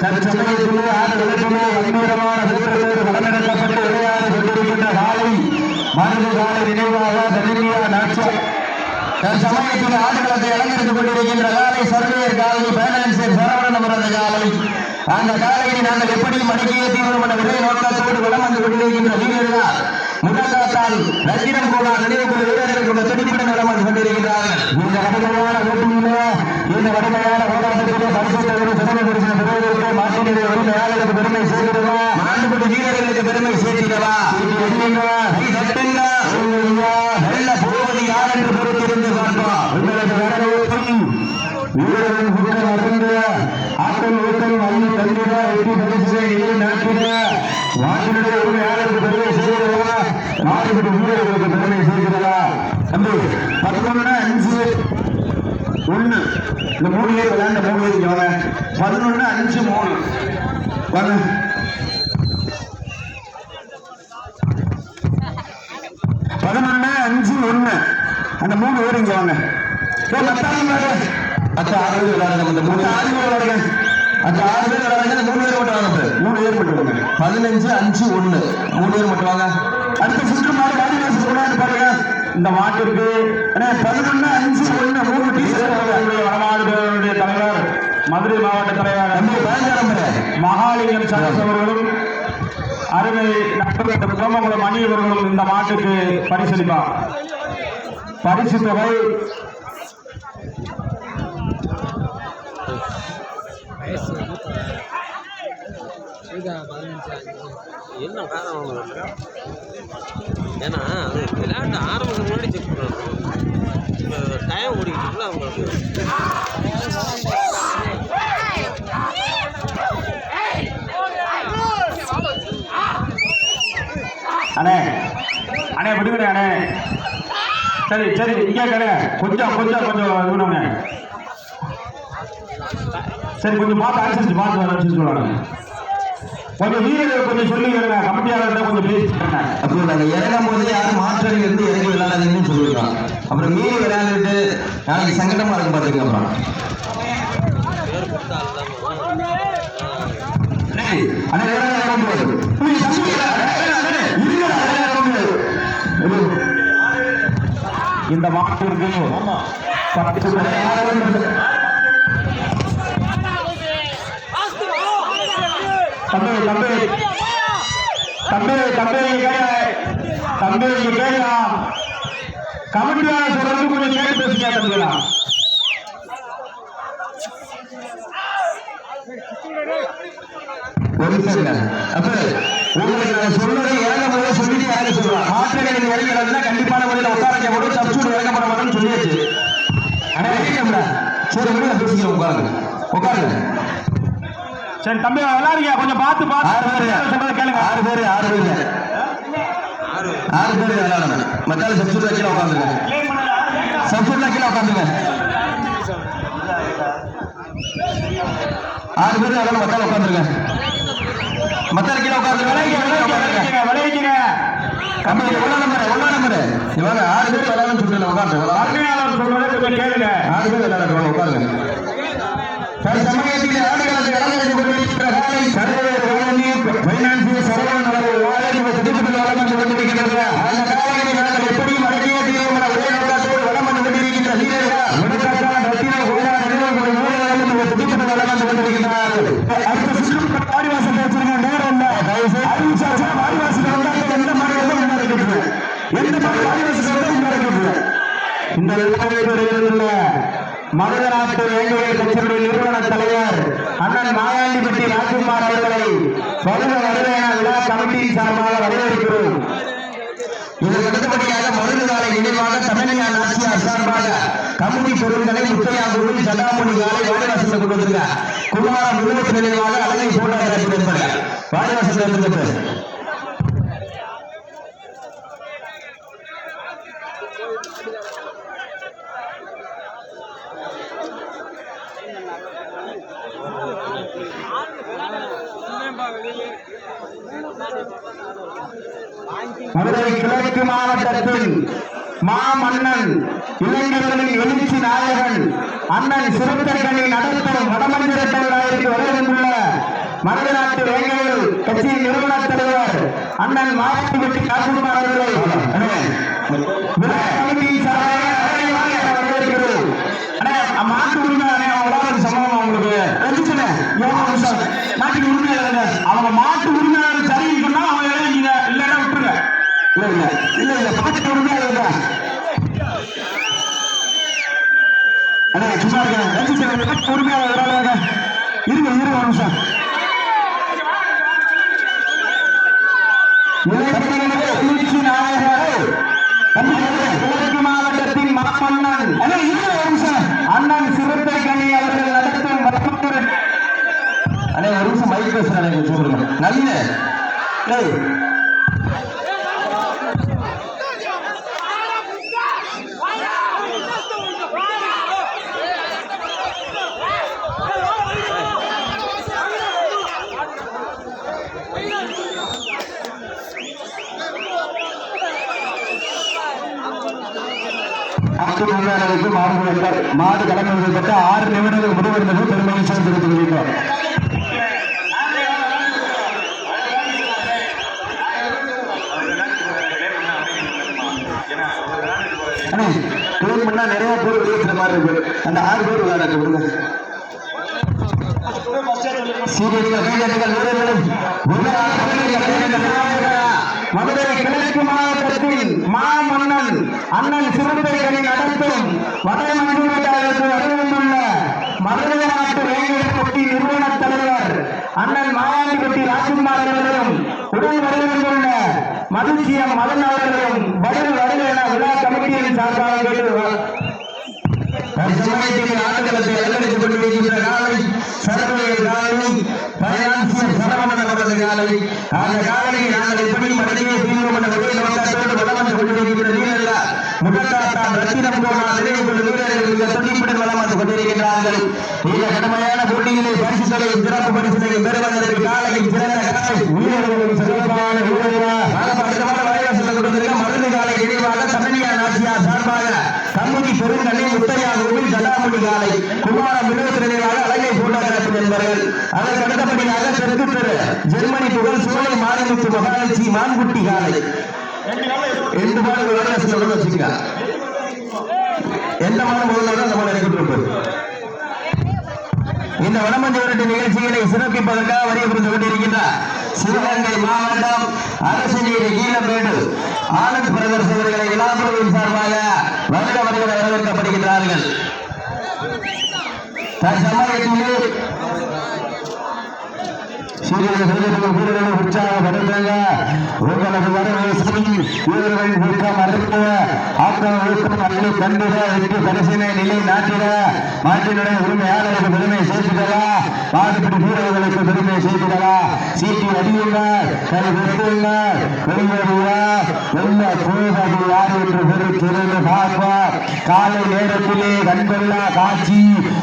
தற்சமயத்திலே விளையாடி கொண்டிருக்கின்ற காலை மனித காலை நினைவாக தனிமையா தற்சமயத்தில் ஆடுகளத்தை அலங்கரித்துக் கொண்டிருக்கின்ற காலை சர்வேயர் காலை பைனான்சியர் சரவணன் அவரது காலை அந்த காலையை நாங்கள் எப்படி மடக்கிய தீவிரமான விதை நோக்கத்தோடு வளம் வந்து கொண்டிருக்கின்ற வீரர்கள்? முதலாத்தால் ரத்தினம் கோலா நினைவுக்குள்ள வீரர்கள் கொண்ட துடிப்புடன் வளம் கொண்டிருக்கிறார்கள். இந்த கடுமையான போட்டியிலே இந்த கடுமையான போராட்டத்திலே பரிசுத்தவரை சிறந்த பரிசு பெறுவதற்கு மாற்றினுடைய உரிமையாளருக்கு பெருமை சேர்க்கிறதா மாண்டுபட்டு வீரர்களுக்கு பெருமை சேர்க்கிறதா நல்ல போவது யார் என்று பொறுத்திருந்து பார்ப்போம். உங்களுக்கு வரவேற்கும் வீரர்கள் புகழ் அறிந்த ஆட்கள் ஊக்கம் அள்ளி தந்திட வெற்றி பரிசு இல்லை நடத்திட நாட்டினுடைய உரிமையாளருக்கு பெருமை சேர்க்கிறதா நாட்டுக்கு வீரர்களுக்கு பெருமை சேர்க்கிறதா தம்பி பதினொன்று அஞ்சு ஒண்ணு. இந்த மூணு பேர் விளையாண்ட மூணு பேர் இங்க வாங்க. பதினொன்று அஞ்சு மூணு. வாங்க. பதினொன்று அஞ்சு ஒண்ணு. அந்த மூணு பேர் இங்க வாங்க. மத்த ஆறு பேர் விளையாடுங்க. இந்த மூணு ஆறு பேர் விளையாடுங்க. அந்த ஆறு பேர் விளையாடுங்க. மூணு பேர் மட்டும் வாங்க. மூணு பேர் மட்டும் வாங்க. பதினஞ்சு அஞ்சு ஒண்ணு. மூணு பேர் மட்டும் வாங்க. அடுத்த சுற்று மாடு வாடி கொண்டாந்து பாருங்க இந்த மாட்டிற்கு அண்ணே, பதினொன்னு அஞ்சு ஒண்ணு மூணு டீ வடமாடு பேரவையுடைய தலைவர் மதுரை மாவட்ட தலைவர் மகாலிங்கம் சரஸ் அவர்களும் அருமை நண்பர்கள் சோமகுளம் மணி அவர்களும் இந்த மாட்டுக்கு பரிசளிப்பார். பரிசு தொகை என்ன காரணம் ஏன்னா அது விளையாட்டு ஆரம்பத்துக்கு முன்னாடி செக் பண்ணணும். இப்போ டைம் ஓடிக்கிட்டு அவங்களுக்கு அண்ணே அண்ணே விடுங்கண்ணே அண்ணே. சரி சரி இங்கே கடை கொஞ்சம் கொஞ்சம் கொஞ்சம் இது பண்ணுங்க. சரி கொஞ்சம் பார்த்து அனுசரிச்சு பார்த்து அனுசரிச்சு சொல்லுவாங்க கொஞ்சம் வீரர்கள் கொஞ்சம் சொல்லி விடுங்க கமிட்டியாளர்கிட்ட கொஞ்சம் பேசிக்கிறேன் அப்போ நாங்க இறங்கும் போது யாரும் மாற்றடி இருந்து இறங்கி விளையாடாதீங்கன்னு சொல்லிருக்கோம் அப்புறம் மீறி விளையாண்டுட்டு நாளைக்கு சங்கடமா இருக்கும் பாத்துங்க அப்புறம்? பேர் கொடுத்த ஆள் தான் அண்ணே, அண்ணே, வேற யாரும் வர முடியாது. உய், தம்பி, அண்ணே, அண்ணே, அண்ணே, இருங்கடா, வேற யாரும் வர முடியாது. இந்த மாட்டிற்கு பத்து அண்ணே, யாரும் வர முடியாது. தம்பி தம்பி தம்பி தம்பி தம்பி இங்க கமிட்டியாளர் சொல்றது கொஞ்சம் கேட்டு பேசுங்க தம்பிகளா ஒரு நிமிஷம் அப்ப உங்களுக்கு நான் சொன்னதை இறங்க போதே சொல்லிட்டு இறங்க சொல்லுவேன். மாற்றடி நீங்க இறங்கிறதுனா கண்டிப்பான முறையில் உட்கார வைக்கப்படும், சப்ஸ்டியூட் இறக்கப்பட மாட்டோம்னு சொல்லியாச்சு. அண்ணே, இறங்கிட்டோம்ல. சரி பேசிக்கிறோம், உட்காருங்க. உட்காருங்க. சரி தம்பி விளையாடுங்க கொஞ்சம் பார்த்து ஆறு பேரு. பார்த்து கேளுங்க ஆறு பேரு, ஆறு பேரு. ஆறு பேரு விளையாடணும். மத்தால சப்ஸ்டியூட் கீழே உட்காந்துருங்க. சப்ஸ்டியூட்ல கீழே உட்காந்துருங்க. ஆறு பேரு விளையாடணும், மத்தால உட்காந்துருங்க. மத்தால கீழே உட்காந்துருங்க. விளையாடுங்க கீழே உட்காந்துருங்க. விளையாடுங்க விளையாடுங்க கம்பி, ஒண்ணா நம்பரு, ஒண்ணா நம்பரு. இவங்க ஆறு பேர் விளையாடணும்னு சொல்லிட்டு உட்காந்து ஆறு பேர் விளையாடுறோம் உட்காருங்க தற்சமயத்தில் ஆடுகளத்தை அலங்கரித்துக் கொண்டிருக்கிற காலை சர்வேயர் வழங்கி பைனான்சியல் சரவணன் அவர்கள் வாழை திட்டத்தில் வளம் வந்து கொண்டிருக்கிறது அந்த காலையை நாங்கள் எப்படி மடக்கிய தீர்வு என ஒரே நோக்கத்தோடு வளம் வந்து கொண்டிருக்கின்ற வீரர்கள் முடக்கத்தான் ரத்தின கோடா நிறுவனங்கள் மூலங்களும் திட்டத்தில் வளம் வந்து கொண்டிருக்கிறார்கள் அடுத்த சுற்று வாடிவாசல் வச்சிருக்க நேரம் இல்ல அறிவிச்சாச்சா வாடிவாசல் வந்தாங்க எந்த மாதிரி வந்து நடக்கிறது எந்த மாதிரி வாடிவாசல் வந்து நடக்கிறது இந்த விழாவிலுள்ள மதுரை நாட்டு வேங்குவேல் கட்சியினுடைய நிறுவன தலைவர் அண்ணன் மாயாண்டிப்பட்டி ராஜ்குமார் அவர்களை வருக வருக என விழா கமிட்டியின் சார்பாக வரவேற்கிறோம். இதற்கு அடுத்தபடியாக மதுரை நினைவாக தமிழ்நாடு நாச்சியார் சார்பாக கமிட்டி பொருட்களை முத்தையா கோவில் சந்தாமணி காலை வாடிவாசல் கொண்டு வந்திருக்க குமாரம் விருப்பத்து நினைவாக அழகை போட்டோ வாடிவாசல் இருந்தது மதுரை கிழக்கு மாவட்டத்தில் மாமன்னன் இளைஞர்களின் எழுச்சி நாயகன் அண்ணன் சிறுத்தைகளின் நடத்தும் வடமந்திர தலைவராயிற்கு வருகின்ற மனித நாட்டு வேங்கையில் கட்சியின் நிறுவன தலைவர் அண்ணன் மாயாண்டி காசிகுமார் அவர்களை கமிட்டியின் சார்பாக அழைவாக வரவேற்கிறோம். மாட்டு உரிமை அவங்க உங்களுக்கு? ரஞ்சித்தண்ணே, எவ்வளவு அவங்க மாட்டு இல்ல இல்ல அண்ணா சும்மா இருக்கேன் ரஞ்சித்தண்ணே, மாட்டு இருங்க. இருங்க ஒரு நிமிஷம். மாவட்டத்தின் ஒரு அண்ணன் சிறுத்தை கனி அவர்கள் நடத்தும் அண்ணே ஒரு நிமிஷம் மைக் பேசுறேன் சொல்லுங்க நல்ல மாட்டு உரிமையாளருக்கு மாடு மாடு கலந்து பெற்ற ஆறு நிமிடங்கள் முடிவடைந்தது. பெருமகிழ்ச்சியாக தெரிவித்துக் கொள்கிறோம் நிறைய பேர் வெளியேற்றுற மாதிரி இருக்கு. அந்த ஆறு பேர் விளையாட விடுங்க. சீரியர்கள் வீரர்கள் வீரர்களும் மதுரை கிழக்கு மாவட்டத்தில் மாமன்னன் அண்ணன் சிறுத்தைகளை நடத்தும் வடமஞ்சூரத்தாருக்கு அறிவித்துள்ள மதுரை நாட்டு வேங்கடப்பட்டி நிறுவன தலைவர் அண்ணன் மாயாண்டிப்பட்டி ராஜ்குமார் அவர்களும் உடன் வருகின்றுள்ள மதுசியம் மதன் அவர்களும் பதில் வருக என விழா கமிட்டியின் சார்பாக கேட்டுள்ளார் தற்சமயத்தில் ஆடுகளத்தை அலங்கரித்துக் கொண்டிருக்கின்ற காலை சரவணைய காலை பயான்சியம் சரவணன் அவரது காலை அந்த காலையை நாங்கள் எப்படி மனிதே தீவிரம் என்ற ஒரே வளம் வந்து வீரர்கள் முகத்தாத்தான் ரத்தினம் நினைவு கொண்டு வீரர்கள் துணிப்புடன் வளம் வந்து கொண்டிருக்கின்றார்கள் இந்த கடுமையான போட்டியிலே சிறப்பு பரிசுகளையும் பெறுவதற்கு காலையில் சிறந்த காலை வீரர்களும் சிறப்பான வீரர்களா மருந்து காலை நினைவாக தமிழியா நாச்சியா சார்பாக கம்முதி பெருங்கண்ணை முத்தையா கோவில் சதாமணி காலை. குமார வினோத் நினைவாக அழகை போட்டோகிராஃபி என்பவர்கள். அதற்கு அடுத்தபடியாக தெற்கு தெரு ஜெர்மனி புகழ் சோலை மாரிமுத்து மகாலட்சி மான்குட்டி காலை. ரெண்டு மாடுகள் வர சொல்ல வச்சுக்க. எந்த மாதம் முதல்ல அந்த மாடு இறக்கிட்டு இந்த வடமஞ்சு விரட்டு நிகழ்ச்சிகளை சிறப்பிப்பதற்காக வரிய புரிந்து கொண்டிருக்கின்றார். சிவகங்கை மாவட்டம் அரசநீதி கீழமேடு ஆனந்த் பிரதர்ஸ் அவர்களை விழாக்குழுவின் சார்பாக வருட வருட வரவேற்கப்படுகின்றார்கள். தற்சமயத்தில் உற்சாகப்படுத்துங்க உங்களது வரவை சொல்லி வீரர்கள் ஊக்கம் அறுக்க ஆக்கம் ஊக்கம் அள்ளி கண்டிட வெற்றி பரிசினை நிலை நாட்டிட மாட்டினுடைய உரிமையாளருக்கு பெருமை சேர்த்துடலா மாடுபிடி வீரர்களுக்கு பெருமை சேர்த்துடலா சீட்டி அடியுங்கள் கை வெட்டுங்கள் வெளியேறுவார் வெல்ல போவது யார் என்று பெரு திறந்து பார்ப்பார் காலை நேரத்திலே கண்கொள்ளா காட்சி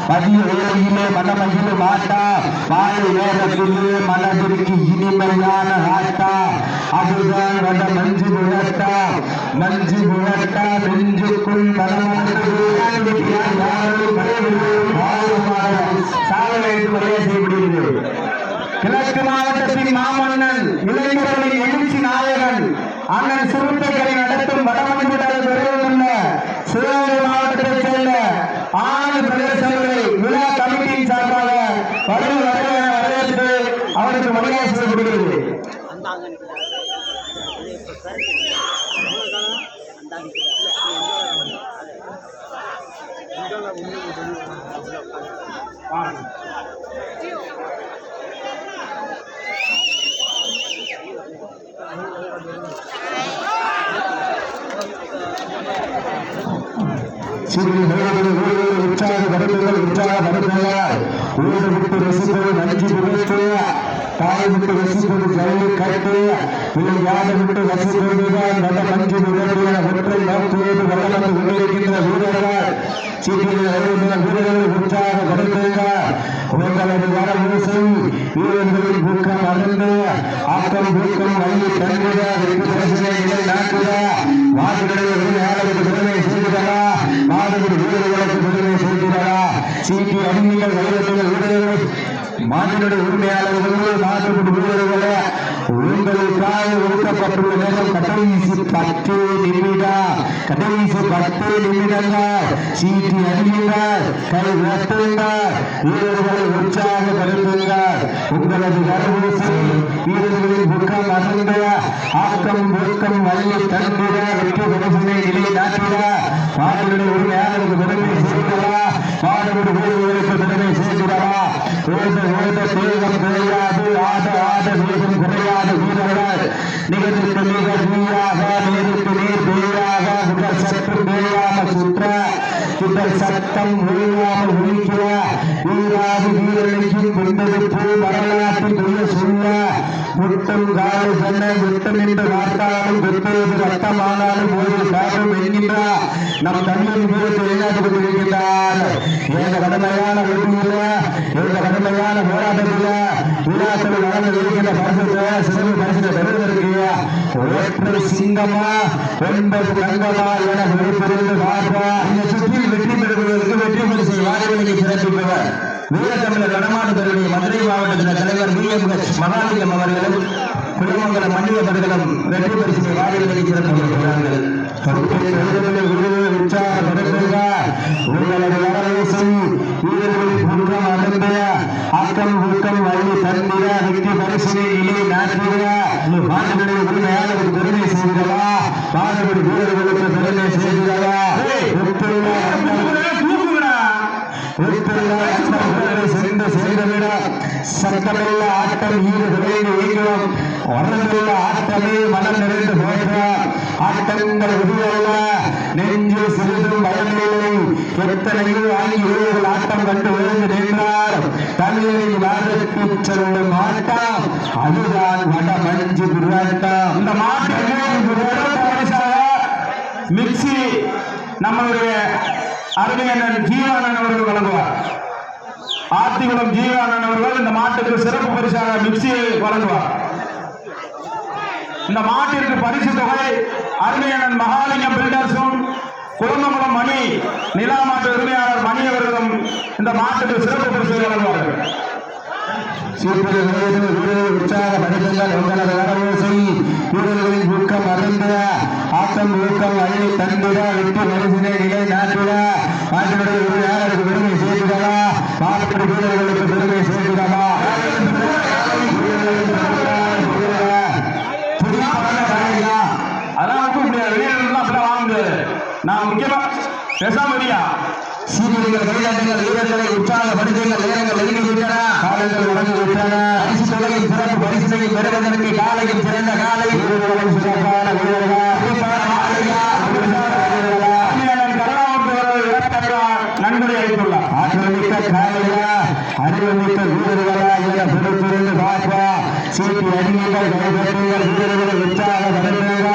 மதிய வேளையிலே மனமகிழ மாட்டா மாலை நேரத்திலே மனதிற்கு இனிமையான ஆட்டா அதுதான் வட மஞ்சு முழட்டா மஞ்சு முழட்டா நெஞ்சுக்குள் செய்யப்படுகிறது கிழக்கு மாவட்டத்தின் மாமன்னன் இளைஞர்களின் எழுச்சி நாயகன் அண்ணன் சிறுத்தைகளை நடத்தும் வடமஞ்சுடல் விரைவுள்ள சிவகங்கை மாவட்டத்தைச் சேர்ந்த ஆறு பிரதேசங்களை விழா கமிட்டியின் சார்பாக வருக வருக என வரவேற்று அவருக்கு மரியாதை செய்யப்படுகிறது Thank you. சிறிது நேரத்தில் உற்சாக வருடங்கள் உற்சாக வருடங்கள் ஊரை விட்டு ரசிப்பது நஞ்சு புகைத்து தாய் விட்டு ரசிப்பது ஜல்லி கட்டு இல்லை யாரை விட்டு ரசிப்பதுதான் நல்ல நஞ்சு புகைத்து ஒற்றை நோக்குவது வளர்ந்து கொண்டிருக்கின்ற வீரர்கள் சீக்கிரம் வீரர்கள் உற்சாக வருடங்கள் உங்களது வர வீரர்களின் ஊக்கம் அறந்து ஆக்கம் ஊக்கம் வள்ளி தங்குக வெற்றி வாக்குகளை உரிமையாளருக்கு பெருமை செய்கிறதா வீரர்களுக்கு பெருமை செய்கிறதா சீட்டி வீரர்கள் மாநில உரிமையாளர்கள் மாற்றுப்பட்டு வீரர்களே உங்களுக்காக ஒதுக்கப்பட்டுள்ள நேரம் கடைசி பத்து நிமிடம் கடைசி பத்து நிமிடங்கள். சீட்டி அடியுங்கள் கை உயர்த்துங்கள் வீரர்களை உற்சாகப்படுத்துங்கள். உங்களது கருவூசி வீரர்களின் புக்கம் அருந்த ஆக்கம் புக்கம் வள்ளி தந்திர வெற்றி பரிசினை நிலை நாட்டிட மாநில உரிமையாளருக்கு பெருமை சேர்க்கிறா மாநில வீரர்களுக்கு பெருமை சேர்க்கிறா ஓட்ட ஓட்ட தேகம் குறையாது ஆட ஆட வேகம் குறையாத வீரர்கள் நிகழ்ச்சிக்கு மிக நீராக நேருக்கு நீர் பேராக உடல் சற்று மேலாக சுற்ற உடல் சத்தம் ஒழியாமல் ஒழிக்கிற வீராது வீரர்களுக்கு கொண்டெடுப்பு வரலாற்றுக்குரிய சொல்ல முட்டும் காலை சொன்ன விட்டம் என்று வார்த்தாலும் வெட்டுவது ரத்தமானாலும் ஒரு காரணம் என்கின்றார் நம் தமிழின் வீரத்தை எண்ணாட்டு கொண்டிருக்கின்றார் எந்த கடுமையான வெற்றியில எந்த கடுமையான போராட்டத்தில் விழாக்கள் நடந்து இருக்கின்ற பரிசத்தை சிறப்பு பரிசத்தை பெறுவதற்கு ஒற்றை சிங்கமா ஒன்பது தங்கமா என விழிப்பிருந்து பார்ப்பா இந்த சுற்றில் வெற்றி பெறுவதற்கு வெற்றி பரிசு வாரிகளுக்கு சிறப்பிப்பவர் வீரத்தமிழர் நடமாட்டத்துறை மதுரை மாவட்டத்தின் தலைவர் வி எம் எஸ் மகாலிங்கம் அவர்களும் குலமங்கலம் மன்னியவர்களும் வெற்றி பரிசினை வாரிகளுக்கு சிறப்பிக்கிறார்கள் உற்சாகப்படுத்துகிறார் குற்றம் ஊக்கம் வழி தந்திர வெற்றி பரிசினை நிலை நாட்டுகிற மாட்டுகளை உரிமையாளருக்கு பெருமை செய்கிறதா பாடுபடி வீரர்களுக்கு பெருமை செய்கிறதா சென்று செய்தவிட சட்டமில்ல ஆட்டம் ஈடு விளைவு இயங்கும் ஆட்டமே மனம் நிறைந்து போகிறார் ஆட்டங்கள் உருவல்ல நெஞ்சில் சிறிதும் பயமில்லை எத்தனையோ ஆங்கி வீரர்கள் ஆட்டம் கண்டு விழுந்து நின்றார் தமிழின் வாரத்தை சொல்லும் ஆட்டம் அதுதான் வட மஞ்சு புராட்டம் இந்த மாட்டுக்கு மிக்சி நம்மளுடைய அருமையண்ணன் ஜீவானன் அவர்கள் வழங்குவார். ஆத்திகுளம் ஜீவானன் அவர்கள் இந்த மாட்டுக்கு சிறப்பு பரிசாக மிக்சியை வழங்குவார். இந்த மாட்டிற்கு பரிசு தொகை அருமையண்ணன் மகாலிங்கம் பில்டர்ஸும் குடும்பகுளம் மணி நிலா மாட்டு உரிமையாளர் மணி அவர்களும் இந்த மாட்டுக்கு சிறப்பு பரிசு வழங்குவார்கள். உற்சாகப்படுத்துங்கள் உங்களது வரவோசை வீரர்களின் ஊக்கம் அறிந்த ஆட்டம் ஊக்கம் அள்ளி தந்துடா வெற்றி மனுஷனை நிலை நாட்டுடா. மாட்டினுடைய உரிமையாளருக்கு பெருமை சேர்க்கிறதா மாட்டுப்படி வீரர்களுக்கு பெருமை சேர்க்கிறதா அதெல்லாம் நான் முக்கியமா பேசாம சீனியர்கள் கைதாட்டுங்கள் வீரர்களை உற்சாகப்படுத்துங்கள் நேரங்கள் நெருங்கி விட்டன காலங்கள் உடங்கி விட்டன. பரிசு தொகையின் சிறப்பு பரிசுகளை பெறுவதற்கு காலையில் சிறந்த காலை வீரர்களும் சிறப்பான வீரர்களா சிறப்பான மாலையா, வீரர்களா. அருமையாளர் கருணாமூர்த்தி அவர்கள் இறக்கத்தக்க நன்கொடை அளித்துள்ளார் ஆற்றல்மிக்க காலையா அறிவுமிக்க வீரர்களா என பொறுப்பிருந்து பார்ப்பா சீட்டி அடியுங்கள் கைப்பற்றுங்கள் வீரர்களை உற்சாகப்படுத்துங்கள்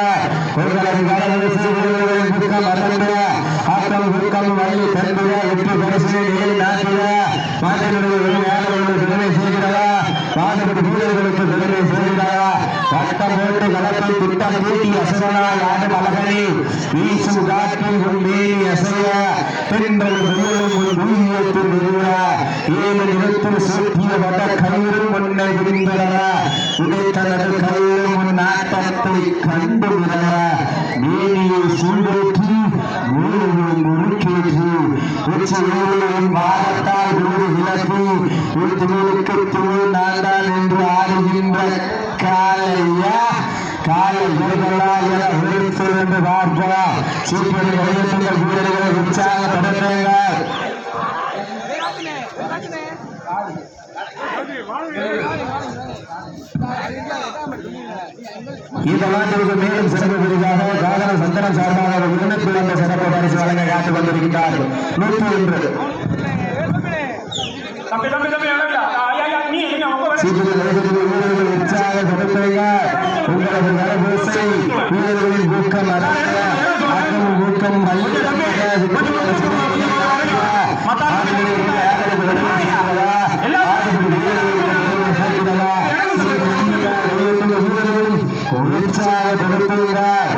உங்களது கடவுள் வீரர்களின் புக்கம் அறந்த ஆக்கம் புக்கம் வள்ளி தந்திர வெற்றி பரிசினை நிலை நாட்டிட மாட்டினுடைய உரிமையாளர்களுக்கு பெருமை செய்கிறதா மாட்டுக்கு வீரர்களுக்கு பெருமை செய்கிறதா வட்டம் போட்டு கலப்பை திட்டம் தீட்டி அசுரனாய் ஆடும் அழகனே வீசும் காற்றில் உன் மேனி அசைய பெண்கள் ஏழு நிறத்தில் சூட்டிய வட கயிறும் உன்னை விரிந்தன ஆட்டத்தை கண்டு நான்தான் என்று ஆடுகின்ற காலையா காலை வீரர்களா என உழைத்திருந்து பார்ப்பா சீக்கிரம் கையெழுத்துங்கள் வீரர்களை உற்சாகப்படுத்துங்கள். இந்த நாட்டிற்கு மேலும் சிறப்பு பரிசாக காதல சந்தனம் சார்பாக உடனுக்கு சிறப்பு பரிசு வழங்க காத்துக் கொண்டிருக்கிறார்கள் நூற்றி ஒன்று தம்பி தம்பி தம்பி இளவியா ஐயா ஐயா நீ எங்க உங்க சீக்கிரம் நடைபெறும் வீரர்கள் உற்சாகப்படுத்துங்க உங்களது வரபூசை வீரர்களின் ஊக்கம் அறிந்த ஆக்கம் ஊக்கம் உற்சாகப்படுத்துங்க கொஞ்சம் ஒத்துழைப்பு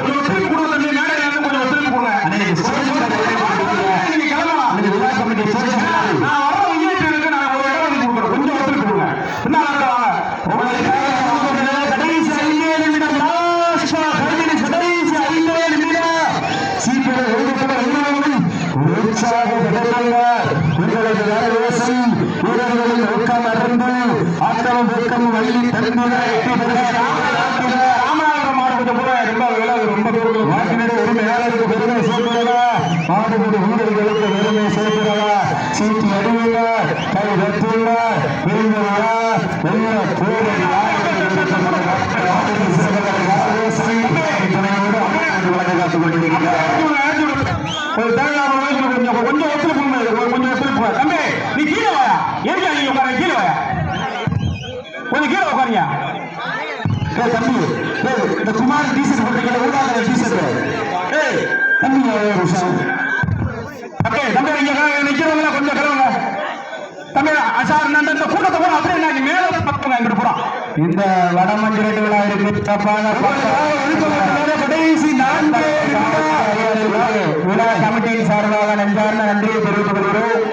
நாடுபடி ஊழல்களுக்கு வறுமை சேர்க்கிறார் சீட்டி அறிவினார் கை வெற்றுள்ளார் விரும்புகிறார் உள்ள கோரை கொஞ்சம் ஒத்துழைப்பு கொஞ்சம் ஒத்துழைப்பு தம்பி நீ கீழே வாயா எரியா நீ உட்கார கீழே வாயா கொஞ்சம் கீழே உட்காரியா ஏய் தம்பி ஏய் இந்த குமார் டீசர்ட் தம்பி இங்க நிக்கிறவங்க கொஞ்சம் கிடவங்க தம்பி சார் நான் இந்த கூட்டத்தை போறோம் அப்படியே நான் மேல பக்கம் எங்கிட்டு போறோம் இந்த வடமஞ்சிரட்டு விழா இருக்கு தப்பாக கடைசி நான்கு விழா கமிட்டியின் சார்பாக நன்றார்ந்த நன்றியை தெரிவித்துக் கொள்கிறோம்.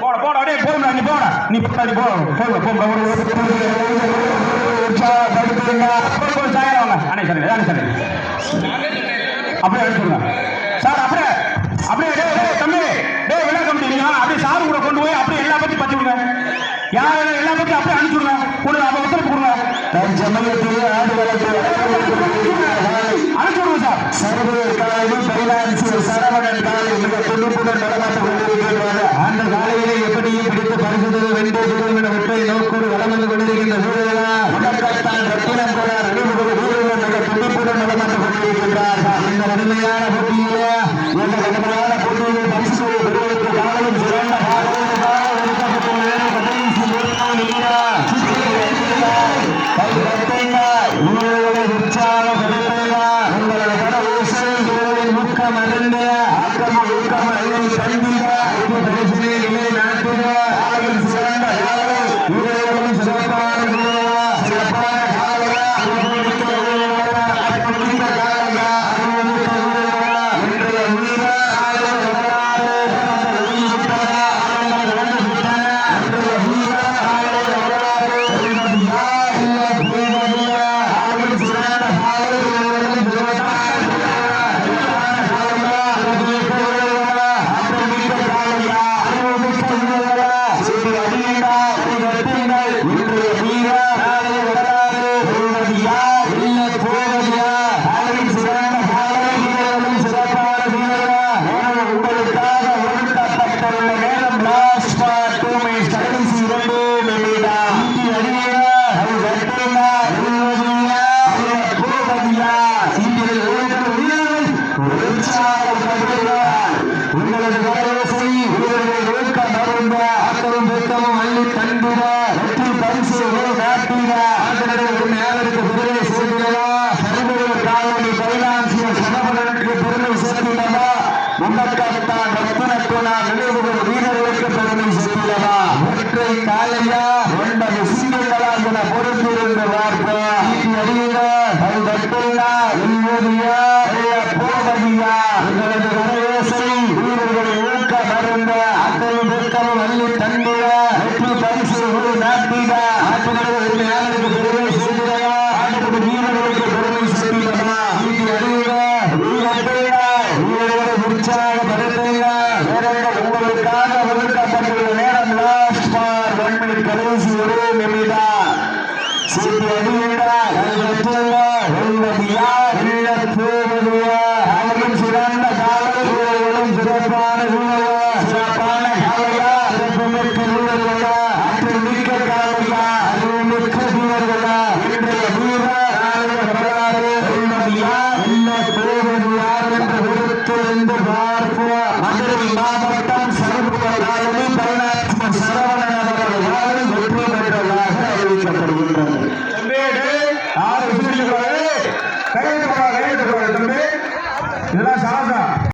போட போட அப்படியே போடும் நீ போட. நீ போட நீ போட போட போட உற்சாகப்படுத்துங்க கொஞ்சம் சாயிரம் வாங்க அண்ணே சொல்லுங்க அண்ணே சொல்லுங்க அப்படியே எடுத்துருங்க சார் அப்படியே அப்படியே டே டே தம்பி டே விழா கமிட்டி அப்படியே சாரு கூட கொண்டு போய் அப்படியே எல்லா பத்தி பத்தி விடுங்க யார் எல்லா அப்படியே அப்படியே அனுப்பிச்சுடுங்க கேட்டான் ரகுபரக்கு நான் நினைவுகள் வீரர்களுக்கு பெருமை செய்துள்ளவா ஒற்றை காலையா? ஒன்பது சிங்கங்களா என பொறுத்திருந்து பார்க்க அறியுங்கள் సూర్యుడు